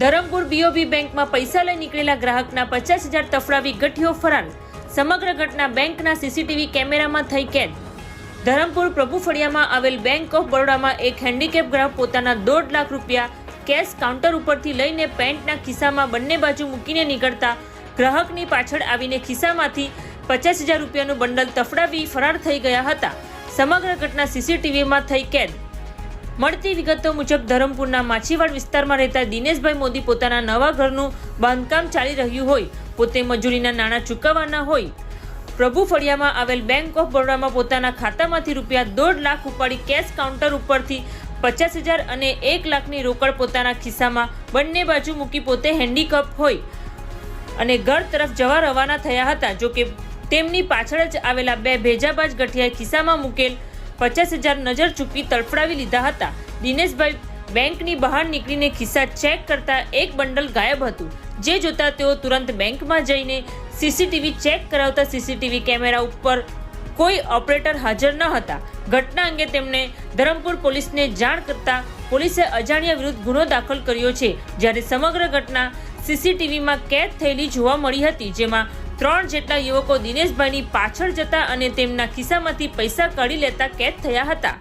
Dharampur BOB બેંકમાં પૈસા લઈ નીકળેલા ગ્રાહકના પચાસ હજાર તફડાવી ગઠિયો ફરાર. સમગ્ર ઘટના બેંકના સીસીટીવી કેમેરામાં થઈ કેદ. ધરમપુર પ્રભુ ફળિયામાં આવેલ બેંક ઓફ બરોડામાં એક હેન્ડીકેપ ગ્રાહક પોતાના દોઢ લાખ રૂપિયા કેશ કાઉન્ટર ઉપરથી લઈને પેન્ટના ખિસ્સામાં બંને બાજુ મૂકીને નીકળતા ગ્રાહકની પાછળ આવીને ખિસ્સામાંથી પચાસ હજાર રૂપિયાનું બંડલ તફડાવી ફરાર થઈ ગયા હતા. સમગ્ર ઘટના સીસીટીવીમાં થઈ કેદ. મળતી વિગતો મુજબ ધરમપુરના માછીવાડ વિસ્તારમાં રહેતા દિનેશભાઈ મોદી પોતાના નવા ઘરનું બાંધકામ ચાલી રહ્યું હોય, પોતે મજૂરીના નાણાં ચૂકવવાના હોય. પ્રભુ ફળિયામાં આવેલ બેંક ઓફ બરોડામાં પોતાના ખાતામાંથી રૂપિયા દોઢ લાખ ઉપાડી કેશ કાઉન્ટર ઉપરથી પચાસ હજાર અને એક લાખની રોકડ પોતાના ખિસ્સામાં બંને બાજુ મૂકી પોતે હેન્ડીકપ હોય અને ઘર તરફ જવા રવાના થયા હતા, જોકે તેમની પાછળ જ આવેલા બે ભેજાબાજ ગઠિયા ખિસ્સામાં મૂકેલ પચાસ હજાર નજર ચૂકવી તડફડાવી લીધા હતા. દિનેશભાઈ બેંકની બહાર નીકળીને ખિસ્સા ચેક કરતા એક બંડલ ગાયબ હતું. જે જોતા તેઓ તુરંત બેંકમાં જઈને સીસીટીવી ચેક કરાવતા સીસીટીવી કેમેરા ઉપર કોઈ ઓપરેટર હાજર ન હતા. ઘટના અંગે તેમણે ધરમપુર પોલીસને જાણ કરતા પોલીસે અજાણ્યા વિરુદ્ધ ગુનો દાખલ કર્યો છે. જ્યારે સમગ્ર ઘટના સીસીટીવીમાં કેદ થયેલી જોવા મળી હતી, જેમાં ત્રણ જેટલા યુવકો દિનેશભાઈની પાછળ જતા અને તેમના ખિસ્સામાંથી પૈસા કાઢી લેતા કેદ થયા હતા.